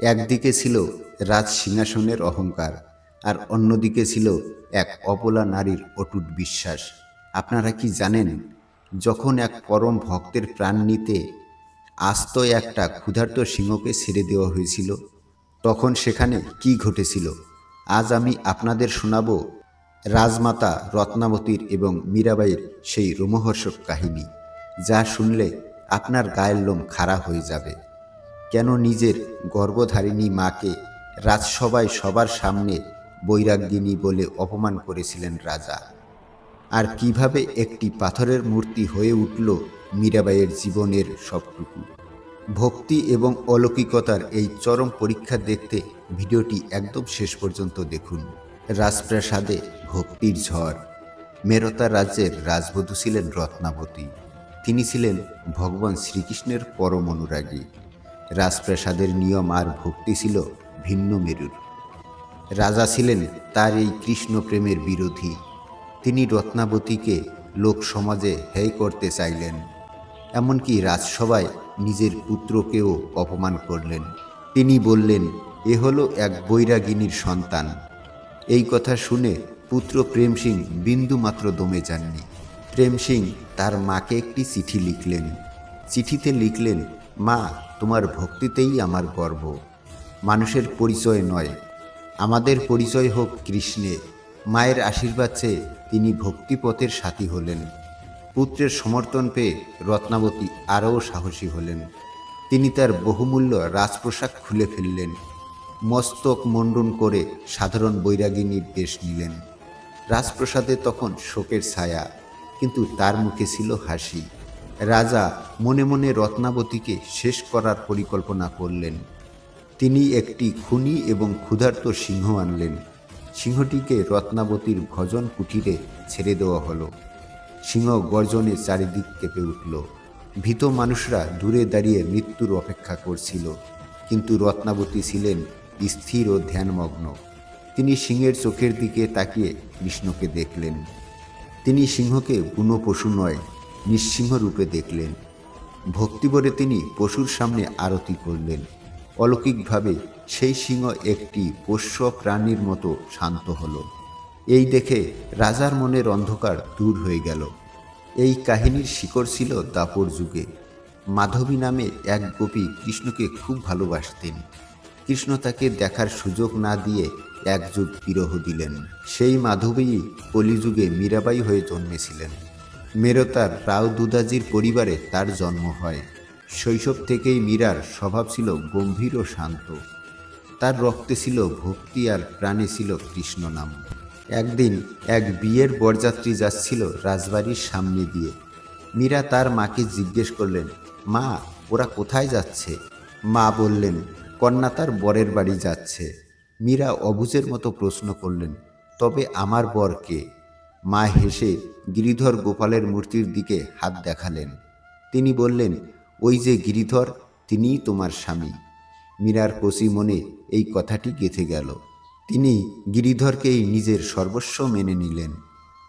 একদিকে ছিল রাজ সিংহাসনের অহংকার আর অন্যদিকে ছিল এক অপলা নারীর অটুট বিশ্বাস। আপনারা কি জানেন, যখন এক পরম ভক্তের প্রাণ নিতে আস্ত একটা ক্ষুধার্ত সিংহকে ছেড়ে দেওয়া হয়েছিল, তখন সেখানে কি ঘটেছিল? আজ আমি আপনাদের শোনাব রাজমাতা রত্নাবতীর এবং মীরাবাইয়ের সেই রোমহর্ষক কাহিনী, যা শুনলে আপনার গায়ের লোম খাড়া হয়ে যাবে। কেন নিজের গর্ভধারিণী মাকে রাজসভায় সবার সামনে বৈরাগ্যিনী বলে অপমান করেছিলেন রাজা? আর কীভাবে একটি পাথরের মূর্তি হয়ে উঠল মীরাবাইয়ের জীবনের সবটুকু? ভক্তি এবং অলৌকিকতার এই চরম পরীক্ষা দেখতে ভিডিওটি একদম শেষ পর্যন্ত দেখুন। রাজপ্রাসাদে ভক্তির ঝড়। মেরতা রাজ্যের রাজবধূ ছিলেন রত্নাবতী। তিনি ছিলেন ভগবান শ্রীকৃষ্ণের পরম অনুরাগী। রাজপ্রাসাদের নিয়ম আর ভক্তি ছিল ভিন্ন মেরুর। রাজা ছিলেন তার এই কৃষ্ণ প্রেমের বিরোধী। তিনি রত্নাবতীকে লোক সমাজে হেয় করতে চাইলেন, এমনকি রাজসভায় নিজের পুত্রকেও অপমান করলেন। তিনি বললেন, এ হলো এক বৈরাগিনীর সন্তান। এই কথা শুনে পুত্র প্রেম সিং বিন্দু মাত্র দমে যাননি। প্রেম সিং তার মাকে একটি চিঠি লিখলেন। চিঠিতে লিখলেন মা, তোমার ভক্তিতেই আমার গর্ব। মানুষের পরিচয় নয়। আমাদের পরিচয় হোক কৃষ্ণে। মায়ের আশীর্বাদ চেয়ে তিনি ভক্তিপথের সাথী হলেন। পুত্রের সমর্থন পেয়ে রত্নাবতী আরও সাহসী হলেন। তিনি তার বহুমূল্য রাজপ্রসাদ খুলে ফেললেন। মস্তক মণ্ডন করে সাধারণ বৈরাগিনীর বেশ নিলেন। রাজপ্রসাদে তখন শোকের ছায়া, কিন্তু তার মুখে ছিল হাসি। রাজা মনে মনে রত্নাবতীকে শেষ করার পরিকল্পনা করলেন। তিনি একটি খুনি এবং ক্ষুধার্ত সিংহ আনলেন। সিংহটিকে রত্নাবতীর ভজন কুটিরে ছেড়ে দেওয়া হলো। সিংহ গর্জনে চারিদিক কেঁপে উঠল। ভীত মানুষরা দূরে দাঁড়িয়ে মৃত্যুর অপেক্ষা করছিল। কিন্তু রত্নাবতী ছিলেন স্থির ও ধ্যানমগ্ন। তিনি সিংহের চোখের দিকে তাকিয়ে কৃষ্ণকে দেখলেন। তিনি সিংহকে বুনো পশু নয় নিঃসিংহ রূপে দেখলেন। ভক্তিবরে তিনি পশুর সামনে আরতি করলেন। অলৌকিকভাবে সেই সিংহ একটি পোষ্য প্রাণীর মতো শান্ত হলো। এই দেখে রাজার মনের অন্ধকার দূর হয়ে গেল। এই কাহিনীর শিকড় ছিল দাপর যুগে। মাধবী নামে এক গোপী কৃষ্ণকে খুব ভালোবাসতেন। কৃষ্ণ তাকে দেখার সুযোগ না দিয়ে এক যুগ বিরহ দিলেন। সেই মাধবী কলিযুগে মীরাবাই হয়ে জন্মেছিলেন। মেরতার রাও দুদাজির পরিবারে তার জন্ম হয়। শৈশব থেকেই মীরার স্বভাব ছিল গম্ভীর ও শান্ত। তার রক্তে ছিল ভক্তি আর প্রাণে ছিল কৃষ্ণ নাম। একদিন এক বিয়ের বরযাত্রী যাচ্ছিল রাজবাড়ির সামনে দিয়ে। মীরা তার মাকে জিজ্ঞেস করলেন, মা, ওরা কোথায় যাচ্ছে? মা বললেন, কন্যা তার বরের বাড়ি যাচ্ছে। মীরা অবুজের মতো প্রশ্ন করলেন, তবে আমার বর কে? মা হেসে গিরিধর গোপালের মূর্তির দিকে হাত দেখালেন। তিনি বললেন, ওই যে গিরিধর, তিনিই তোমার স্বামী। মীরার কচি মনে এই কথাটি গেঁথে গেল। তিনি গিরিধরকেই নিজের সর্বস্ব মেনে নিলেন।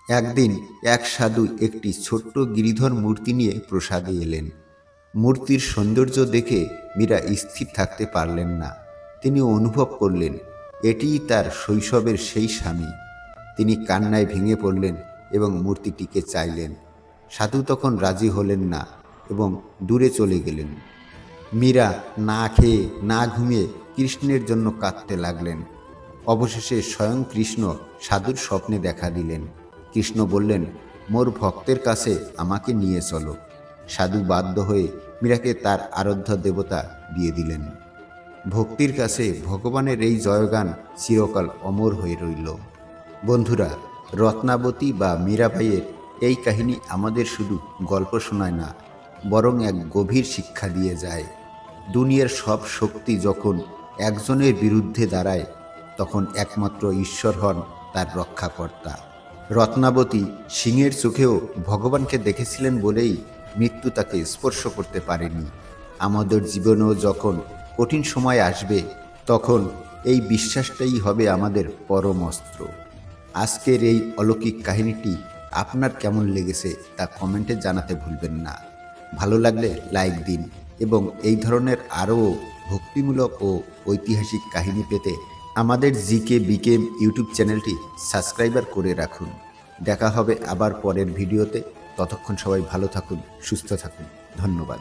একদিন এক সাধু একটি ছোট্ট গিরিধর মূর্তি নিয়ে প্রসাদে এলেন। মূর্তির সৌন্দর্য দেখে মীরা স্থির থাকতে পারলেন না। তিনি অনুভব করলেন, এটিই তার শৈশবের সেই স্বামী। তিনি কান্নায় ভেঙে পড়লেন এবং মূর্তিটিকে চাইলেন। সাধু তখন রাজি হলেন না এবং দূরে চলে গেলেন। মীরা না খেয়ে, না ঘুমিয়ে কৃষ্ণের জন্য কাঁদতে লাগলেন। অবশেষে স্বয়ং কৃষ্ণ সাধুর স্বপ্নে দেখা দিলেন। কৃষ্ণ বললেন, মোর ভক্তের কাছে আমাকে নিয়ে চলো। সাধু বাধ্য হয়ে মীরাকে তার আরাধ্য দেবতা দিয়ে দিলেন। ভক্তির কাছে ভগবানের এই জয়গান চিরকাল অমর হয়ে রইল। বন্ধুরা, রত্নাবতী বা মীরাবাইয়ের এই কাহিনী আমাদের শুধু গল্প শোনায় না, বরং এক গভীর শিক্ষা দিয়ে যায়। দুনিয়ার সব শক্তি যখন একজনের বিরুদ্ধে দাঁড়ায়, তখন একমাত্র ঈশ্বর হন তার রক্ষাকর্তা। রত্নাবতী সিংহের চোখেও ভগবানকে দেখেছিলেন বলেই মৃত্যু তাকে স্পর্শ করতে পারেনি। আমাদের জীবনেও যখন কঠিন সময় আসবে, তখন এই বিশ্বাসটাই হবে আমাদের পরম অস্ত্র। আজকের এই অলৌকিক কাহিনীটি আপনার কেমন লেগেছে তা কমেন্টে জানাতে ভুলবেন না। ভালো লাগলে লাইক দিন এবং এই ধরনের আরও ভক্তিমূলক ও ঐতিহাসিক কাহিনী পেতে আমাদের জিকে বিকেম ইউটিউব চ্যানেলটি সাবস্ক্রাইবার করে রাখুন। দেখা হবে আবার পরের ভিডিওতে। ততক্ষণ সবাই ভালো থাকুন, সুস্থ থাকুন। ধন্যবাদ।